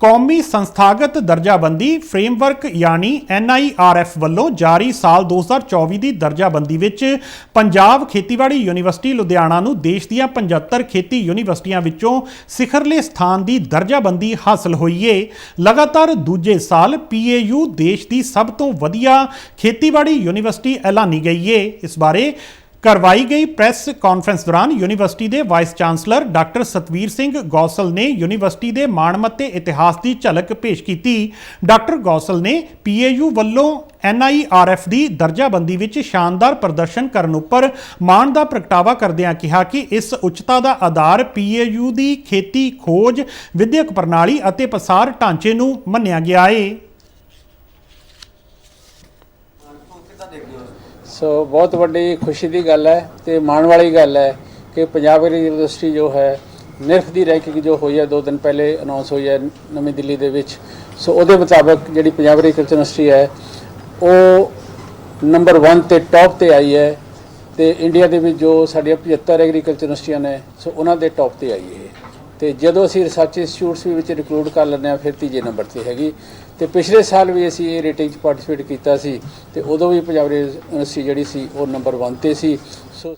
ਕੌਮੀ ਸੰਸਥਾਗਤ ਦਰਜਾਬੰਦੀ ਫਰੇਮਵਰਕ ਯਾਨੀ NIRF ਵੱਲੋਂ ਜਾਰੀ ਸਾਲ 2024 ਦੀ ਦਰਜਾਬੰਦੀ ਵਿੱਚ ਪੰਜਾਬ ਖੇਤੀਬਾੜੀ ਯੂਨੀਵਰਸਿਟੀ ਲੁਧਿਆਣਾ ਨੂੰ ਦੇਸ਼ ਦੀਆਂ 75 ਖੇਤੀ ਯੂਨੀਵਰਸਿਟੀਆਂ ਵਿੱਚੋਂ ਸਿਖਰਲੇ ਸਥਾਨ ਦੀ ਦਰਜਾਬੰਦੀ ਹਾਸਲ ਹੋਈ ਏ। ਲਗਾਤਾਰ ਦੂਜੇ ਸਾਲ PAU ਦੇਸ਼ ਦੀ ਸਭ ਤੋਂ ਵਧੀਆ ਖੇਤੀਬਾੜੀ ਯੂਨੀਵਰਸਿਟੀ ਐਲਾਨੀ ਗਈ ਏ। ਇਸ ਬਾਰੇ ਕਰਵਾਈ ਗਈ ਪ੍ਰੈਸ ਕਾਨਫਰੰਸ ਦੌਰਾਨ ਯੂਨੀਵਰਸਿਟੀ ਦੇ vice chancellor doctor Satveer Singh Gosal ਨੇ ਯੂਨੀਵਰਸਿਟੀ ਦੇ ਮਾਣਮੱਤੇ ਇਤਿਹਾਸ ਦੀ ਝਲਕ ਪੇਸ਼ ਕੀਤੀ। ਡਾਕਟਰ ਗੌਸਲ ਨੇ ਪੀਏਯੂ ਵੱਲੋਂ NIRF ਦੀ ਦਰਜਾਬੰਦੀ ਵਿੱਚ ਸ਼ਾਨਦਾਰ ਪ੍ਰਦਰਸ਼ਨ ਕਰਨ ਉੱਪਰ ਮਾਣ ਦਾ ਪ੍ਰਗਟਾਵਾ ਕਰਦਿਆਂ ਕਿਹਾ ਕਿ ਇਸ ਉੱਚਤਾ ਦਾ ਆਧਾਰ ਪੀਏਯੂ ਦੀ ਖੇਤੀ ਖੋਜ, ਵਿਦਿਅਕ ਪ੍ਰਣਾਲੀ ਅਤੇ ਪਸਾਰ ਢਾਂਚੇ ਨੂੰ ਮੰਨਿਆ ਗਿਆ ਹੈ ਸੋ ਬਹੁਤ ਵੱਡੀ ਖੁਸ਼ੀ ਦੀ ਗੱਲ ਹੈ ਤੇ ਮਾਣ ਵਾਲੀ ਗੱਲ ਹੈ ਕਿ ਪੰਜਾਬ ਯੂਨੀਵਰਸਿਟੀ ਜੋ ਹੈ ਨਿਰਫ ਦੀ ਰੈਂਕਿੰਗ ਜੋ ਹੋਈ ਹੈ, ਦੋ ਦਿਨ ਪਹਿਲੇ ਅਨਾਉਂਸ ਹੋਈ ਹੈ ਨਵੀਂ ਦਿੱਲੀ ਦੇ ਵਿੱਚ। ਸੋ ਉਹਦੇ ਮੁਤਾਬਕ ਜਿਹੜੀ ਪੰਜਾਬ ਐਗਰੀਕਲਚਰ ਯੂਨੀਵਰਸਿਟੀ ਹੈ, ਉਹ ਨੰਬਰ 1 ਤੇ ਟੌਪ ਤੇ ਆਈ ਹੈ ਤੇ ਇੰਡੀਆ ਦੇ ਵਿੱਚ ਜੋ ਸਾਡੀਆਂ 75 ਐਗਰੀਕਲਚਰ ਯੂਨੀਵਰਸਿਟੀਆਂ ਨੇ, ਸੋ ਉਹਨਾਂ ਦੇ ਟੌਪ ਤੇ ਆਈ ਹੈ। ਤੇ ਜਦੋਂ ਅਸੀਂ ਰਿਸਰਚ ਇੰਸਟੀਚਿਊਟਸ ਵੀ ਵਿੱਚ ਰਿਕਰੂਟ ਕਰ ਲੈਂਦੇ ਹਾਂ, ਫਿਰ ਤੀਜੇ ਨੰਬਰ ਤੇ ਹੈਗੀ। ਤੇ ਪਿਛਲੇ ਸਾਲ ਵੀ ਅਸੀਂ ਇਹ ਰੇਟਿੰਗ 'ਚ ਪਾਰਟਿਸਿਪੇਟ ਕੀਤਾ ਸੀ ਤੇ ਉਦੋਂ ਵੀ ਪੰਜਾਬ ਯੂਨੀਵਰਸਿਟੀ ਜਿਹੜੀ ਸੀ, ਉਹ ਨੰਬਰ 1 ਤੇ ਸੀ। ਸੋ